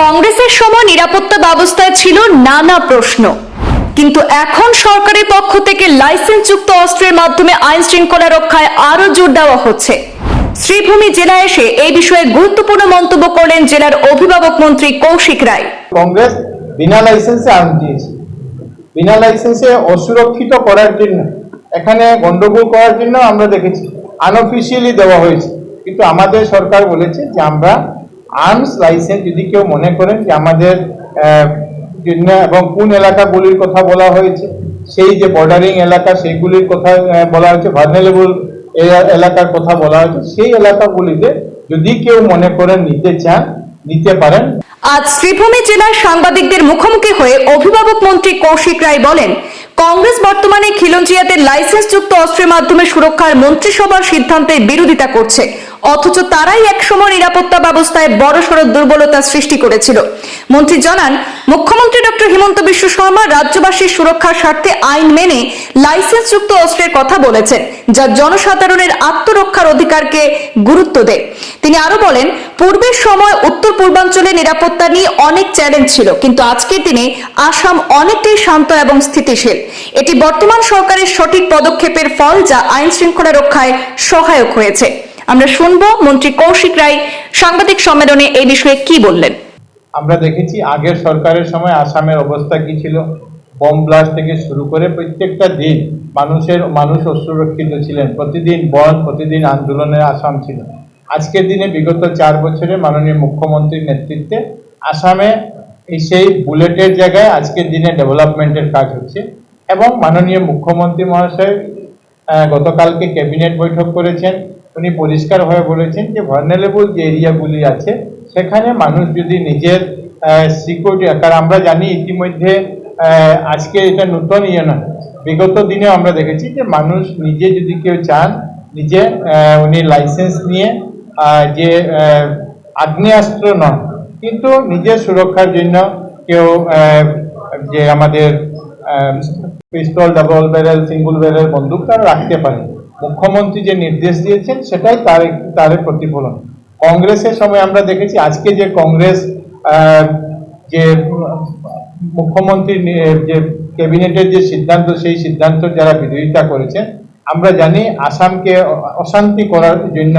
কংগ্রেসের সময় নিরাপত্তা ব্যবস্থায় ছিল নানা প্রশ্ন। কিন্তু এখন সরকারের পক্ষ থেকে লাইসেন্সযুক্ত অস্ত্রের মাধ্যমে আইন শৃঙ্খলা রক্ষায় আরও জোর দেওয়া হচ্ছে। শ্রীভূমি জেলায় এসে এই বিষয়ে গুরুত্বপূর্ণ মন্তব্য করলেন জেলার অভিভাবক মন্ত্রী কৌশিক রায়। কংগ্রেস বিনা লাইসেন্সে আর্ম দিয়েছে। বিনা লাইসেন্সে অসুরক্ষিত করার জন্য, এখানে গন্ডগোল করার জন্য আমরা দেখেছি। আনঅফিসিয়ালি দেওয়া হয়েছে। কিন্তু আমাদের সরকার বলেছে যে আমরা আর্মস লাইসেন্স যদি কেউ মনে করেন যে আমাদের এবং কোন এলাকাগুলির কথা বলা হয়েছে, সেই যে বর্ডারিং এলাকা সেইগুলির কথা বলা হয়েছে ভার্নেলেবল এলাকার কথা বলা হয়েছে, সেই এলাকাগুলিতে যদি কেউ মনে করেন নিতে চান, নিতে পারেন। আজ শ্রীভূমি জেলার সাংবাদিকদের মুখোমুখি হয়ে অভিভাবক মন্ত্রী কৌশিক রায় বলেন, কংগ্রেস বর্তমানে খিলঞ্জিয়াতে লাইসেন্সযুক্ত অস্ত্রের মাধ্যমে সুরক্ষার মন্ত্রিসভার সিদ্ধান্তের বিরোধিতা করছে। অথচ তারাই একসময় নিরাপত্তা ব্যবস্থায় বড়সড় দুর্বলতা সৃষ্টি করেছিল। মন্ত্রী জানান, মুখ্যমন্ত্রী ডক্টর হিমন্ত বিশ্ব শর্মা রাজ্যবাসীর সুরক্ষার স্বার্থে আইন মেনে লাইসেন্সযুক্ত অস্ত্রের কথা বলেছেন, যা জনসাধারণের আত্মরক্ষার অধিকারকে গুরুত্ব দেয়। তিনি আরও বলেন, পূর্বের সময় উত্তর পূর্বাঞ্চলে নিরাপত্তা নিয়ে অনেক চ্যালেঞ্জ ছিল, কিন্তু আজকের দিনে আসাম অনেকটাই শান্ত এবং স্থিতিশীল। এটি বর্তমান সরকারের সঠিক পদক্ষেপের ফল যা আইন শৃঙ্খলা রক্ষায় সহায়ক হয়েছে। আমরা শুনব মন্ত্রী কৌশিক রায় সাংবাদিক সম্মেলনে এই বিষয়ে কি বললেন। আমরা দেখেছি আগের সরকারের সময় আসামের অবস্থা কি ছিল। বম ব্লাস্ট থেকে শুরু করে প্রত্যেকটা দিন মানুষের, মানুষ অসুরক্ষিত ছিলেন। প্রতিদিন বন, প্রতিদিন আন্দোলনের আসাম ছিল। আজকের দিনে বিগত চার বছরে মাননীয় মুখ্যমন্ত্রীর নেতৃত্বে আসামে সেই বুলেটের জায়গায় আজকের দিনে ডেভেলপমেন্টের কাজ হচ্ছে এবং মাননীয় মুখ্যমন্ত্রী মহাশয় গতকালকে ক্যাবিনেট বৈঠক করেছেন। উনি পরিষ্কারভাবে বলেছেন যে ভার্নেলেবল যে এরিয়াগুলি আছে, সেখানে মানুষ যদি নিজের সিকিউরিটি কারণ আমরা জানি ইতিমধ্যে আজকে এটা নতুন ইয়ে নয়। বিগত দিনে আমরা দেখেছি যে মানুষ নিজে যদি কেউ চান, নিজে উনি লাইসেন্স নিয়ে যে আগ্নেয়াস্ত্র নন কিন্তু নিজের সুরক্ষার জন্য কেউ যে আমাদের pistol double barrel single barrel বন্দুক তারা রাখতে পারে মুখ্যমন্ত্রী যে নির্দেশ দিয়েছেন, সেটাই তার তার প্রতিফলন। কংগ্রেসের সময় আমরা দেখেছি, আজকে যে কংগ্রেস যে মুখ্যমন্ত্রী যে ক্যাবিনেটের যে সিদ্ধান্ত, সেই সিদ্ধান্ত যারা বিরোধিতা করেছেন আমরা জানি আসামকে অশান্তি করার জন্য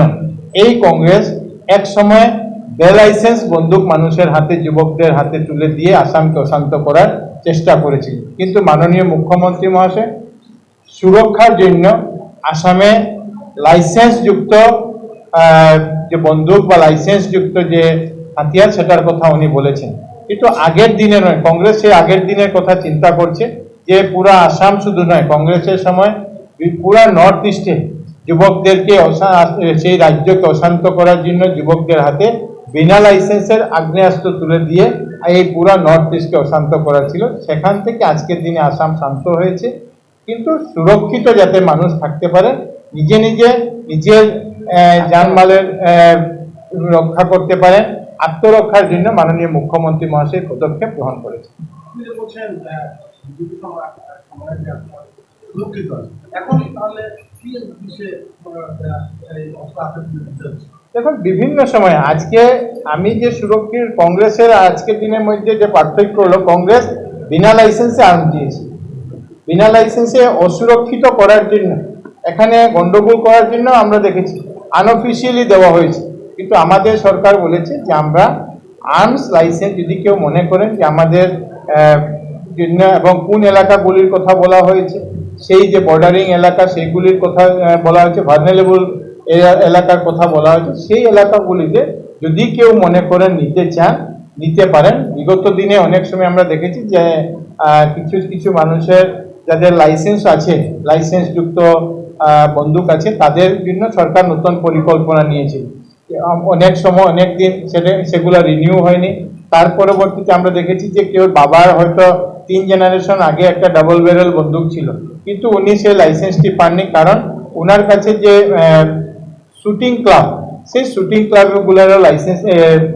এই কংগ্রেস এক সময় বেলাইসেন্স বন্দুক মানুষের হাতে, যুবকদের হাতে তুলে দিয়ে আসামকে অশান্ত করার চেষ্টা করেছিল। কিন্তু মাননীয় মুখ্যমন্ত্রী মহাশয়, সুরক্ষার জন্য আসামে লাইসেন্সযুক্ত যে বন্দুক বা লাইসেন্সযুক্ত যে হাতিয়ার, সেটার কথা উনি বলেছেন। কিন্তু আগের দিনে নয় কংগ্রেস সেই আগের দিনের কথা চিন্তা করছে যে পুরা আসাম শুধু নয়, কংগ্রেসের সময় পুরা নর্থ ইস্টে যুবকদেরকে সেই রাজ্যকে অশান্ত করার জন্য যুবকদের হাতে বিনা লাইসেন্সের আগ্নেয়াস্ত্র তুলে দিয়ে এই পুরা নর্থ ইস্টকে অশান্ত করা ছিল। সেখান থেকে আজকের দিনে আসাম শান্ত হয়েছে। কিন্তু সুরক্ষিত যাতে মানুষ থাকতে পারে নিজে নিজে নিজের আহ, জানমালের রক্ষা করতে পারে আত্মরক্ষার জন্য মাননীয় মুখ্যমন্ত্রী মহাশয় পদক্ষেপ গ্রহণ করেছে? দেখুন বিভিন্ন সময় আজকে আমি যে সুরক্ষিত কংগ্রেসের আজকের দিনের মধ্যে যে পার্থক্য হলো কংগ্রেস বিনা লাইসেন্সে আর্ম দিয়েছে বিনা লাইসেন্সে অসুরক্ষিত করার জন্য, এখানে গণ্ডগোল করার জন্য আমরা দেখেছি আনঅফিসিয়ালি দেওয়া হয়েছে। কিন্তু আমাদের সরকার বলেছে যে আমরা আর্মস লাইসেন্স যদি কেউ মনে করেন যে আমাদের জন্য এবং কোন এলাকাগুলির কথা বলা হয়েছে, সেই যে বর্ডারিং এলাকা সেইগুলির কথা বলা হয়েছে ভার্নেলেবল এলাকার কথা বলা হয়েছে, সেই এলাকাগুলিতে যদি কেউ মনে করেন নিতে চান, নিতে পারেন। বিগত দিনে অনেক সময় আমরা দেখেছি যে কিছু কিছু মানুষের যাদের লাইসেন্স আছে লাইসেন্সযুক্ত বন্দুক আছে, তাদের জন্য সরকার নতুন পরিকল্পনা নিয়েছে। অনেক সময় অনেক দিন সেটা সেগুলো রিনিউ হয়নি। তার পরবর্তীতে আমরা দেখেছি যে কেউ বাবার হয়তো তিন জেনারেশন আগে একটা ডাবল ব্যারেল বন্দুক ছিল। কিন্তু উনি সেই লাইসেন্সটি পাননি কারণ ওনার কাছে যে শুটিং ক্লাব সেই শুটিং ক্লাবগুলোরও লাইসেন্স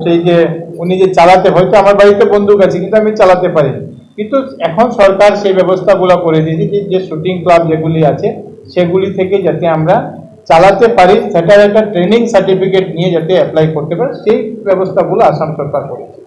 সেই যে উনি যে চালাতে, হয়তো আমার বাড়িতে বন্দুক আছে, কিন্তু আমি চালাতে পারি কিন্তু এখন সরকার সেই ব্যবস্থাগুলো করে দিয়েছে যে যে শুটিং ক্লাব যেগুলি আছে, সেগুলি থেকে যাতে আমরা চালাতে পারি, সেটার একটা ট্রেনিং সার্টিফিকেট নিয়ে যাতে অ্যাপ্লাই করতে পারে, সেই ব্যবস্থাগুলো আসাম সরকার করেছে।